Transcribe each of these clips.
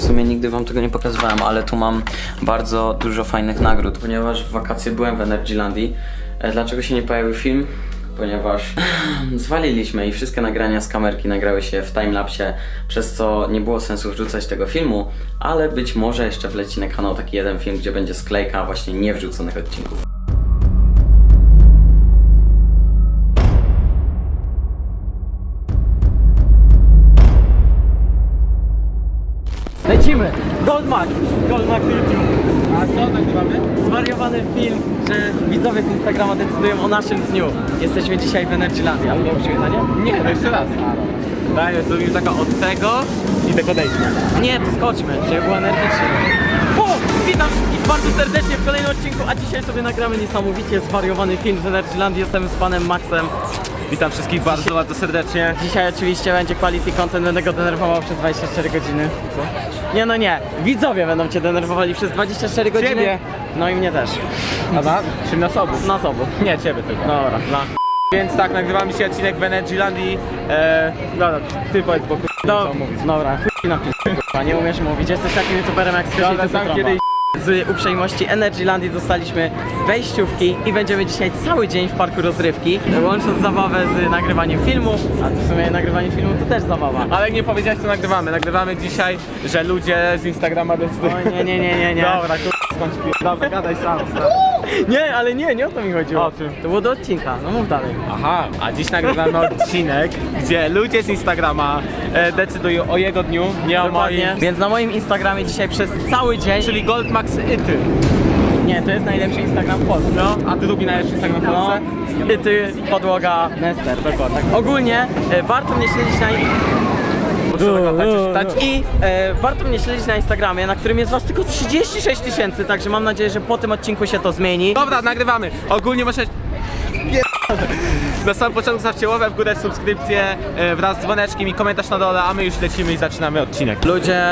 W sumie nigdy wam tego nie pokazywałem, ale tu mam bardzo dużo fajnych nagród, ponieważ w wakacje byłem w Energylandii. E, Dlaczego się nie pojawił film? Ponieważ zwaliliśmy i wszystkie nagrania z kamerki nagrały się w timelapsie, przez co nie było sensu wrzucać tego filmu, ale być może jeszcze wleci na kanał taki jeden film, gdzie będzie sklejka właśnie niewrzuconych odcinków. Lecimy! Goldmark! Goldmark YouTube! A co nagrywamy? Zwariowany film, że widzowie z Instagrama decydują o naszym dniu. Jesteśmy dzisiaj w Energylandii, ale miał przyjechanie? Nie, no jeszcze raz. Daj, zrobimy taka od tego i tego odejścia. Nie, to skoczmy, żeby było energicznie. O! Witam wszystkich bardzo serdecznie w kolejnym odcinku, a dzisiaj sobie nagramy niesamowicie zwariowany film z Energylandii. Jestem z panem Maxem. Witam wszystkich bardzo, bardzo serdecznie. Dzisiaj oczywiście będzie quality content, będę go denerwował przez 24 godziny. Nie no nie, widzowie będą cię denerwowali przez 24 godziny. Ciebie. No i mnie też. A na? Czy na sobą? Na obu. Nie, ciebie tylko. Dobra, na. Więc tak, nagrywamy dzisiaj odcinek w Energylandii. E, dobra, ty powiedz, bo k***a, co mówić. dobra, chuj na p***a, nie umiesz mówić, jesteś takim youtuberem jak Dobra, Skrzydły sam Trąba. kiedyś Z uprzejmości Energylandii dostaliśmy wejściówki i będziemy dzisiaj cały dzień w parku rozrywki, łącząc zabawę z nagrywaniem filmu, a w sumie nagrywanie filmu to też zabawa. Ale nie powiedziałeś co nagrywamy. Nagrywamy dzisiaj, że ludzie z Instagrama decydują. O nie, nie, nie, nie, nie. Dobra, k***a, skąd pi- Dobra, gadaj sam. stary. Nie, ale nie, nie o to mi chodziło. O czym? To było do odcinka, no mów dalej. Aha, a dziś nagrywamy odcinek, gdzie ludzie z Instagrama e, decydują o jego dniu, nie o Dokładnie. moim. Więc na moim Instagramie dzisiaj przez cały dzień, Czyli Goldmax Ity. nie, to jest najlepszy Instagram w Polsce. No, a drugi najlepszy Instagram w No, Polsce? i ty, podłoga, Nester, dokładnie. Ogólnie e, warto mnie śledzić na... Muszę tego tańczyć, tańczyć. I e, warto mnie śledzić na Instagramie, na którym jest was tylko 36 tysięcy, także mam nadzieję, że po tym odcinku się to zmieni. Dobra, nagrywamy. Ogólnie możesz... Na samym początku zostawcie łapę w górę, subskrypcję e, wraz z dzwoneczkiem i komentarz na dole, a my już lecimy i zaczynamy odcinek. Ludzie...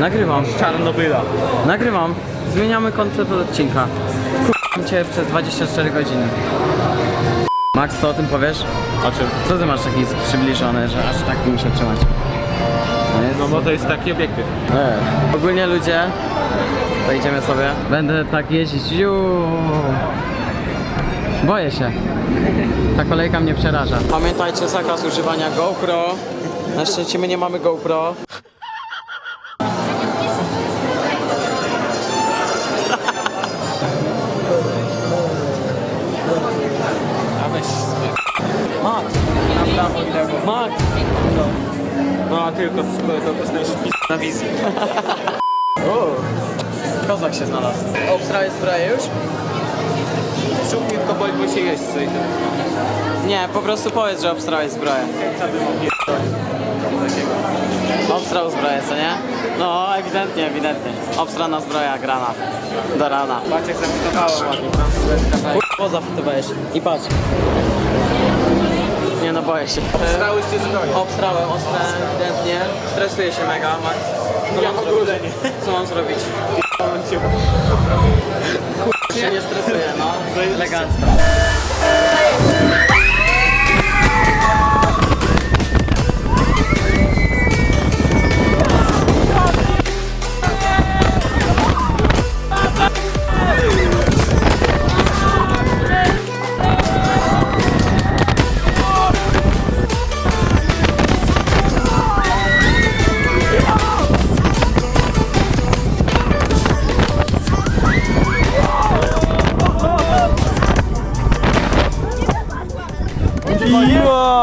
Nagrywam, Czarnobyla. nagrywam. Zmieniamy koncept odcinka. Wkurzam cię przez 24 godziny. Max, co o tym powiesz? O czym? Co ty masz taki przybliżony, że aż tak muszę trzymać? No jest... No bo to jest taki obiektyw. E. Ogólnie ludzie, pojedziemy sobie. Będę tak jeździć. Ju. Boję się. Ta kolejka mnie przeraża. Pamiętajcie zakaz używania GoPro. Na szczęście my nie mamy GoPro. Tylko to dostaniesz pis na wizji. O. Kozak się znalazł. Obstrałeś zbroję już? Szuk mi tylko boli, bo się jeść co i to. Nie, po prostu powiedz, że obstrałeś zbroję. Co by mógł Obstrał zbroję, co nie? No, ewidentnie, ewidentnie. Obstrana zbroja grana. Do rana. Patrz jak zafitowałem ładnie. I patrz. No, boję się. Stałyście zbroję. Obstrałem ostre, ewidentnie. Stresuję się mega, Max. Co mam zrobić? Co mam zrobić? Kurczę, się nie stresuję, no. Elegancko.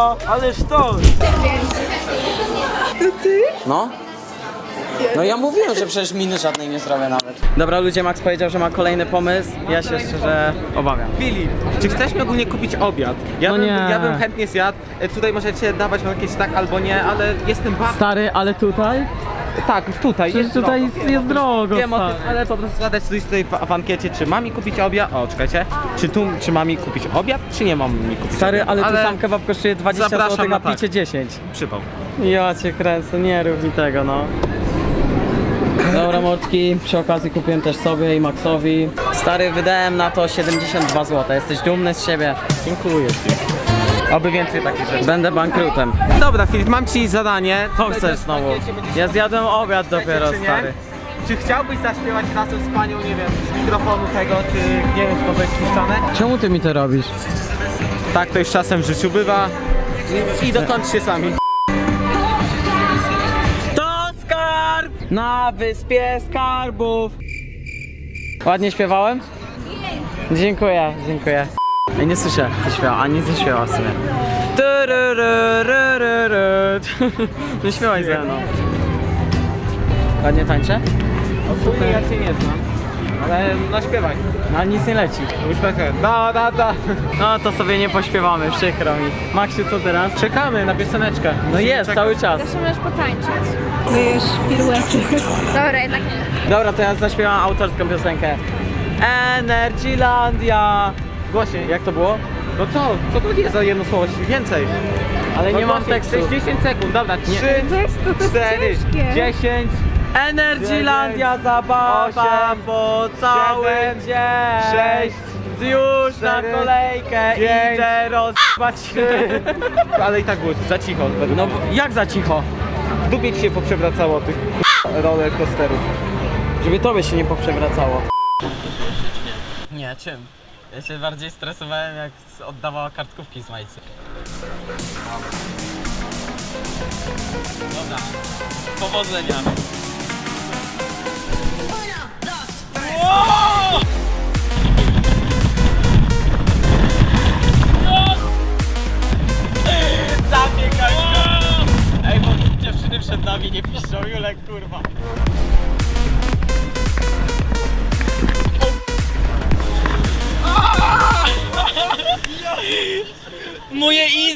Ja, ależ to! No? No ja mówiłem, że przecież miny żadnej nie zrobię nawet. Dobra ludzie, Max powiedział, że ma kolejny pomysł. Ja się szczerze obawiam. Filip, czy chcesz mi ogólnie kupić obiad? Ja, No bym, nie. ja bym chętnie zjadł. E, Tutaj możecie dawać wam jakieś tak albo nie, ale jestem bardzo... Stary, ale tutaj? Tak, tutaj Przecież jest tutaj drogo. jest, jest drogo, Wiem o stary. tym, ale po prostu zadecyduj tutaj w, w ankiecie, czy mam mi kupić obiad. O, czekajcie. Czy tu, czy mam mi kupić obiad, czy nie mam mi kupić Stary, obiad? ale tu sam kebab kosztuje 20 zapraszam zł, na a tak. picie 10. Przypał. Ja cię kręcę, nie rób mi tego, no. Dobra, mordki, przy okazji kupiłem też sobie i Maxowi. Stary, wydałem na to 72 zł. Jesteś dumny z siebie? Dziękuję ci. Oby więcej takich rzeczy. Będę bankrutem. Dobra Filip, mam ci zadanie. Co chcesz znowu? Ja zjadłem obiad dopiero, czy nie? stary. Czy chciałbyś zaśpiewać razem z panią, nie wiem, z mikrofonu tego, czy nie wiem, to będzie spuszczane? Czemu ty mi to robisz? Tak to już czasem w życiu bywa. I, i dokończcie sami. To skarb na wyspie skarbów. Ładnie śpiewałem? Dziękuję, dziękuję. Ej, nie słyszę, co śpiewa, a nic nie śpiewa w sumie. Nie śpiewaj ze mną. Ładnie tańczę? Ogólnie ja cię nie znam. Ale no śpiewaj. No nic nie leci. Już tak, da, da, da. No to sobie nie pośpiewamy, przykro mi. Maksiu, co teraz? Czekamy na pioseneczkę. No jest, cały czas. Zawsze możesz potańczyć. Myjesz piruety. Dobra, jednak nie. Dobra, to ja zaśpiewam autorską piosenkę. Energylandia. Głośniej, jak to było? No co? Co to jest za jedno słowo? Więcej. Ale No nie mam głośniej, tekstu. 60 sekund, dobra. 3, Tekstu to jest 4, ciężkie. 10, Energylandia zabawa osiem, po cały siedem, dzień. sześć, Już na kolejkę pięć, idę rozpać się. Ale i tak było za cicho. według No mnie. bo jak za cicho? w dupie ci się poprzewracało tych roller coasterów. Żeby tobie się nie poprzewracało. Nie, czym? Ja się bardziej stresowałem jak oddawała kartkówki z majcy. Dobra, powodzenia. Zabiegaj!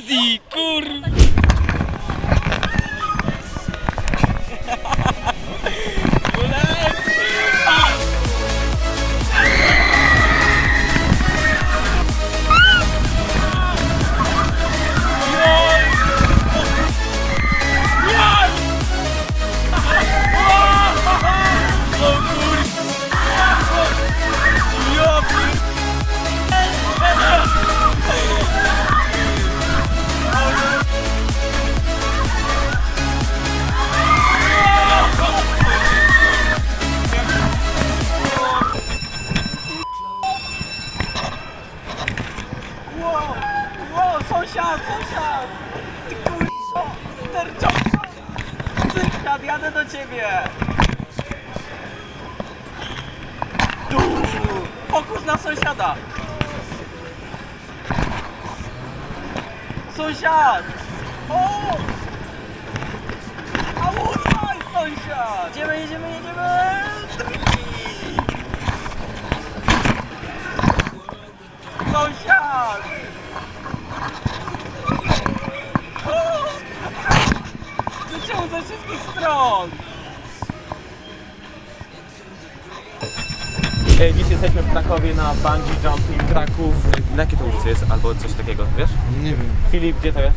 Easy, kur... ciebie! Tu! Fokus na sąsiada! Sąsiad! O! A łódź, sąsiad! Jedziemy, jedziemy, jedziemy! Sąsiad! Wyciął ze wszystkich stron! Dziś jesteśmy w Krakowie na bungee jumping Kraków. Na jakiej to ulicy jest? Albo coś takiego, wiesz? Nie wiem. Filip, gdzie to jest?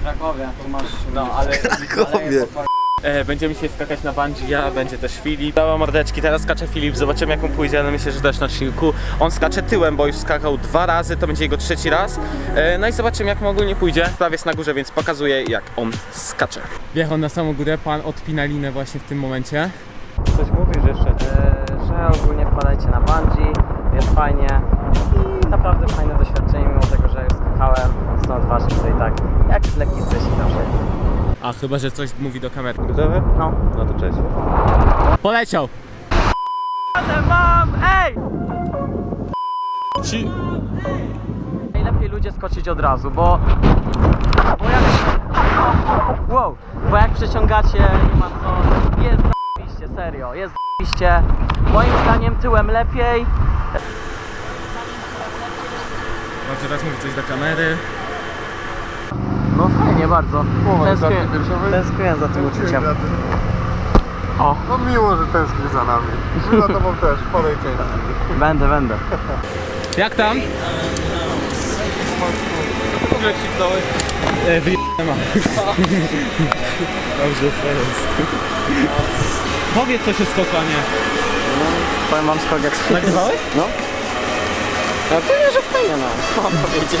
W Krakowie, tu masz... No, ale... Krakowie. E, będziemy dzisiaj skakać na bungee, ja, będzie też Filip. Całe mordeczki, teraz skacze Filip, zobaczymy jak mu pójdzie, ale myślę, że też na odcinku. On skacze tyłem, bo już skakał dwa razy, to będzie jego trzeci raz. E, no i zobaczymy jak mu ogólnie pójdzie. Prawie jest na górze, więc pokazuję jak on skacze. Wjechał na samą górę, pan odpina linę właśnie w tym momencie. Coś mówisz chyba, że coś mówi do kamery. Gotowy? No. No to cześć. Poleciał! Ale mam! Ej! Ci... Najlepiej ludzie skoczyć od razu, bo... Bo jak... Wow! Bo jak przeciągacie, nie ma co... Jest zajebiście, serio, jest zajebiście. Moim zdaniem tyłem lepiej. Dobrze, teraz mówi coś do kamery. No fajnie bardzo. Tęsknię, tęsknię za tym uczuciem. O, No miło, że tęsknisz za nami. My za tobą też, w części. będę, będę. Jak tam? W ogóle krzyknąłeś. E, wyjebane mam. Dobrze, to jest. Powiedz coś o skokanie. Powiem wam skok jak Nagrywałeś? No. No pewnie, że fajnie, no. Mam powiedzieć?